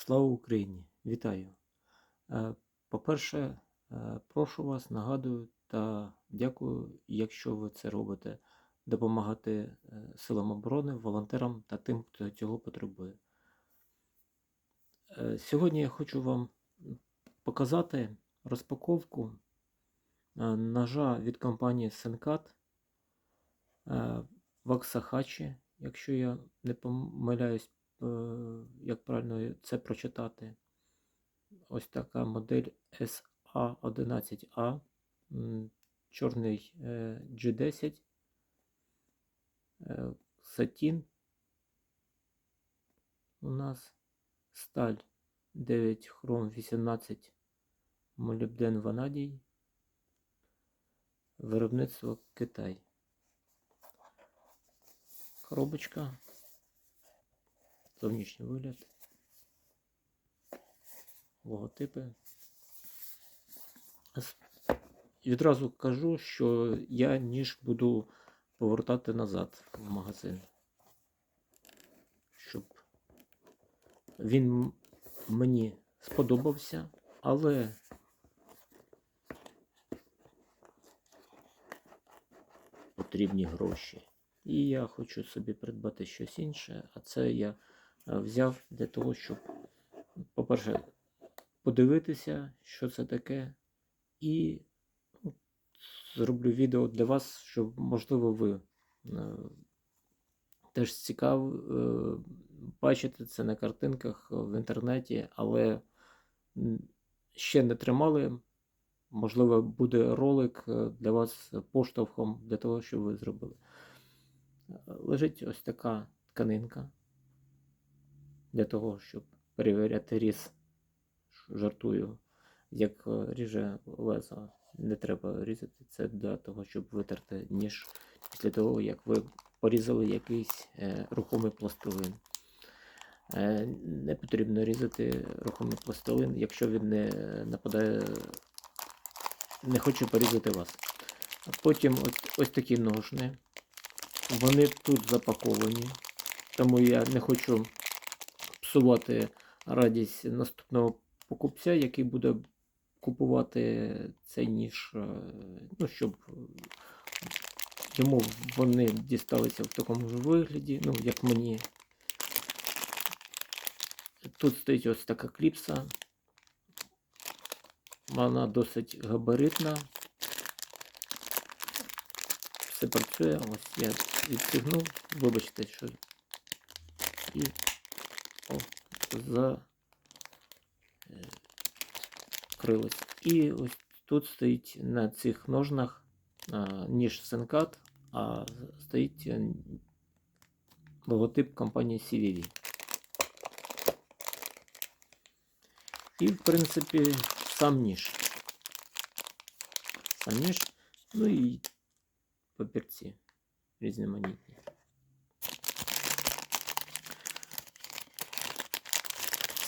Слава Україні! Вітаю! Е, По-перше, е, прошу вас, нагадую та дякую, якщо ви це робите, допомагати е, силам оборони, волонтерам та тим, хто цього потребує. Сьогодні я хочу вам показати розпаковку ножа від компанії Senkat Ваксахачі, якщо я не помиляюсь, як правильно це прочитати. Ось така модель SA11A, чорний е, G10, е, сатін у нас сталь 9 хром 18 молібден ванадій, виробництво Китай. Коробочка, зовнішній вигляд, логотипи. Відразу кажу, що я ніж буду повертати назад в магазин, щоб він мені сподобався, але потрібні гроші. І я хочу собі придбати щось інше, а це я взяв для того, щоб, по-перше, подивитися, що це таке, і ну, зроблю відео для вас, щоб, можливо, ви е, теж цікаво е, бачите це на картинках в інтернеті, але ще не тримали. Можливо, буде ролик е, для вас поштовхом для того, щоб ви зробили. Е, Лежить ось така тканинка для того, щоб перевіряти різ. Жартую, як е, ріже лезо. Не треба різати це для того, щоб витерти ніж після того, як ви порізали якийсь е, рухомий пластилин. Е, не потрібно різати рухомий пластилин, якщо він не нападає, не хоче порізати вас. Потім ось, ось такі ножни. Вони тут запаковані, тому я не хочу псувати радість наступного покупця, який буде купувати цей ніж, е, ну, щоб е, йому вони дісталися в такому ж вигляді, ну, як мені. Тут стоїть ось така кліпса. Вона досить габаритна. Все працює. Ось я відстігнув. Вибачте, що. І за е, крилось. І ось тут стоїть на цих ножнах а, ніж Сенкат, а стоїть е, логотип компанії CVV. І, в принципі, сам ніж. Сам ніж, ну і папірці різноманітні.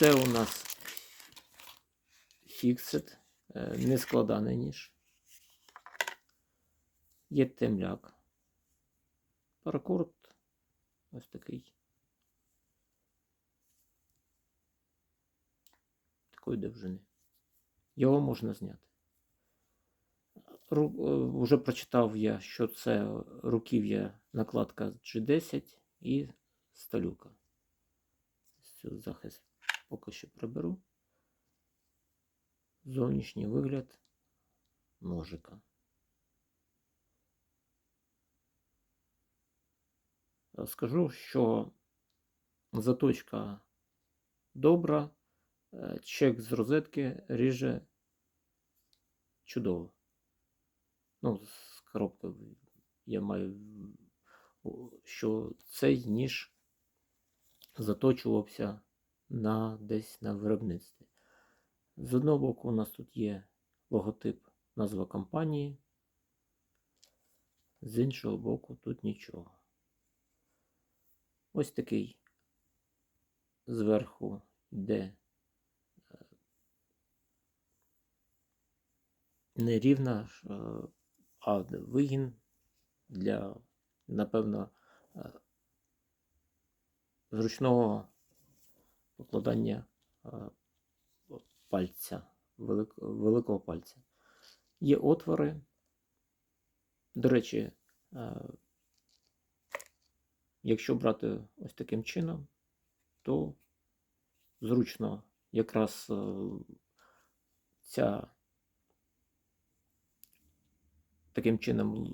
Це у нас фіксит, е, нескладаний ніж. Є темляк. Паракорд ось такий. Такої довжини. Його можна зняти. Ру, е, вже прочитав я, що це руків'я накладка G10 і сталюка. Цю захист поки що приберу. Зовнішній вигляд ножика. Скажу, що заточка добра, е, чек з розетки ріже чудово. Ну, з коробкою я маю, що цей ніж заточувався на десь на виробництві. З одного боку, у нас тут є логотип, назва компанії, з іншого боку, тут нічого. Ось такий зверху йде е, нерівна, ж, е, а вигін для, напевно, е, зручного покладання е, пальця, велик, великого пальця. Є отвори. До речі, е, якщо брати ось таким чином, то зручно якраз е, ця таким чином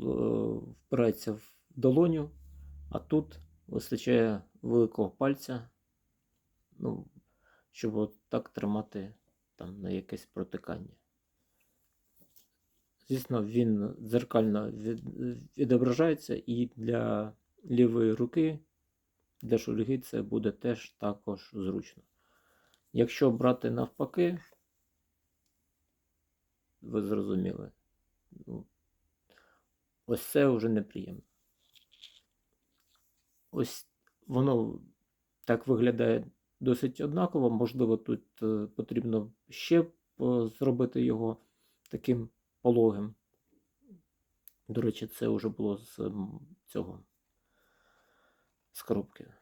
впирається в долоню, а тут вистачає великого пальця, ну, щоб от так тримати там на якесь протикання. Звісно, він дзеркально від, відображається і для лівої руки, для шульги це буде теж також зручно. Якщо брати навпаки, ви зрозуміли, ну, ось це вже неприємно. Ось воно так виглядає досить однаково. Можливо, тут е, потрібно ще е, зробити його таким пологим. До речі, це вже було з цього з коробки.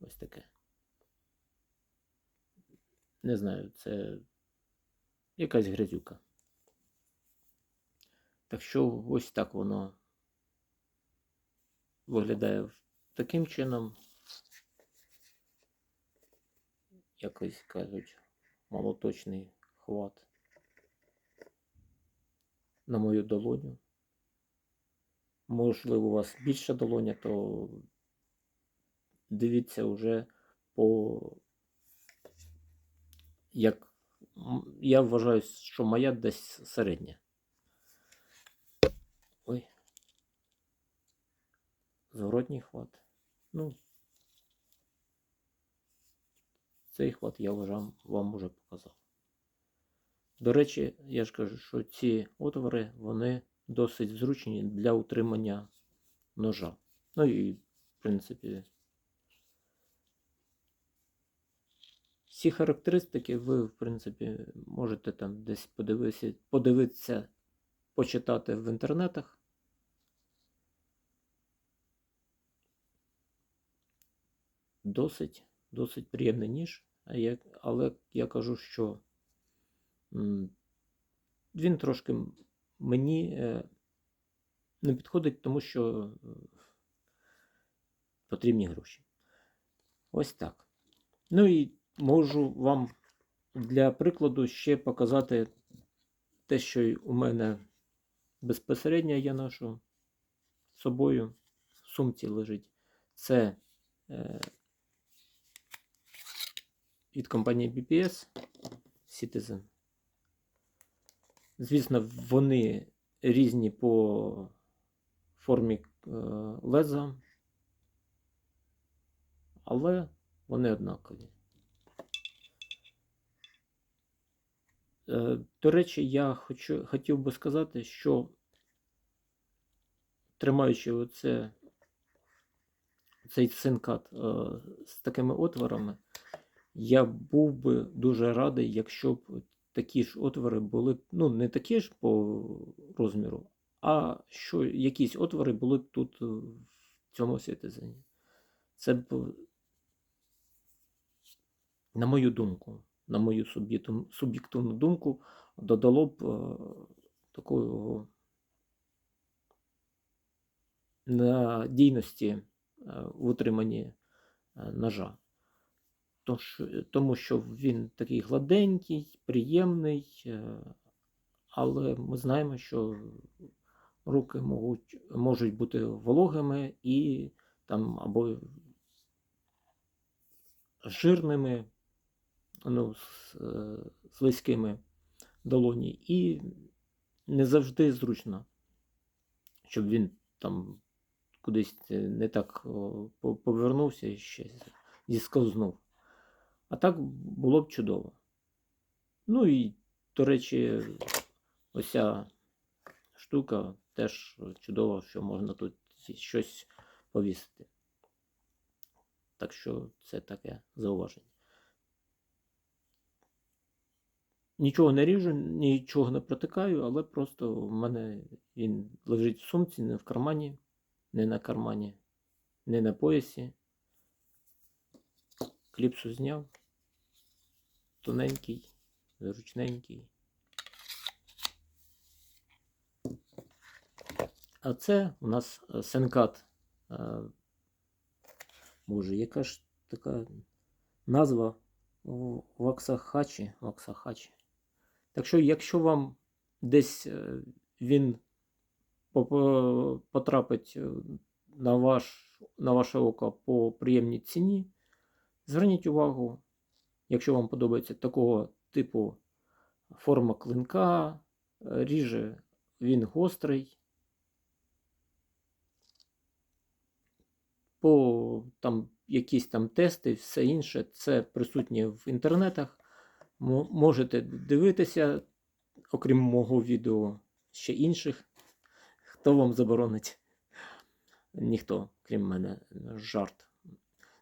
Ось таке. Не знаю, це якась грязюка. Так що ось так воно виглядає таким чином. Якось кажуть, молоточний хват на мою долоню. Можливо, у вас більша долоня, то дивіться вже по. Як я вважаю, що моя десь середня. Ой. Зворотній хват. Ну, цей хват я вважам, вам уже показав. До речі, я ж кажу, що ці отвори вони досить зручні для утримання ножа. Ну і, в принципі, всі характеристики ви, в принципі, можете там десь подивитися, подивитися, почитати в інтернетах. Досить, досить приємний ніж, але я кажу, що він трошки мені е, не підходить, тому що е, потрібні гроші. Ось так. Ну і можу вам для прикладу ще показати те, що у мене безпосередньо я ношу з собою в сумці лежить. Це е, від компанії BPS Citizen. Звісно, вони різні по формі е, леза, але вони однакові. Е, До речі, я хочу, хотів би сказати, що тримаючи оце, цей синкат е, з такими отворами, я був би дуже радий, якщо б такі ж отвори були, ну, не такі ж по розміру, а що якісь отвори були б тут е, в цьому сітизені. Це б, на мою думку, на мою суб'єктивну думку, додало б е, такого надійності е, в утриманні ножа. Тому що він такий гладенький, приємний, е, але ми знаємо, що руки можуть, можуть бути вологими і там або жирними, ну, е, слизькими долоні, і не завжди зручно, щоб він там кудись е, не так повернувся і ще зісковзнув. А так було б чудово. Ну і, до речі, оця штука теж чудова, що можна тут щось повісити. Так що це таке зауваження. Нічого не ріжу, нічого не протикаю, але просто в мене він лежить в сумці, не в кармані, не на кармані, не на поясі. Кліпсу зняв. Тоненький, зручненький. А це у нас е, сенкат. Е, Боже, яка ж така назва Ваксахачі. Ваксахачі. Так що, якщо вам десь е, він потрапить на, ваш, на ваше око по приємній ціні, зверніть увагу, якщо вам подобається такого типу форма клинка, е, ріже він гострий. По там якісь там тести, все інше, це присутнє в інтернетах. Мо- Можете дивитися, окрім мого відео, ще інших. Хто вам заборонить? Ніхто, крім мене, жарт.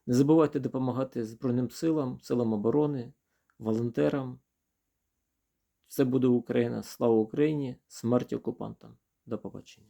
Не забувайте допомагати Збройним силам, силам оборони, волонтерам. Все буде Україна. Слава Україні! Смерть окупантам. До побачення.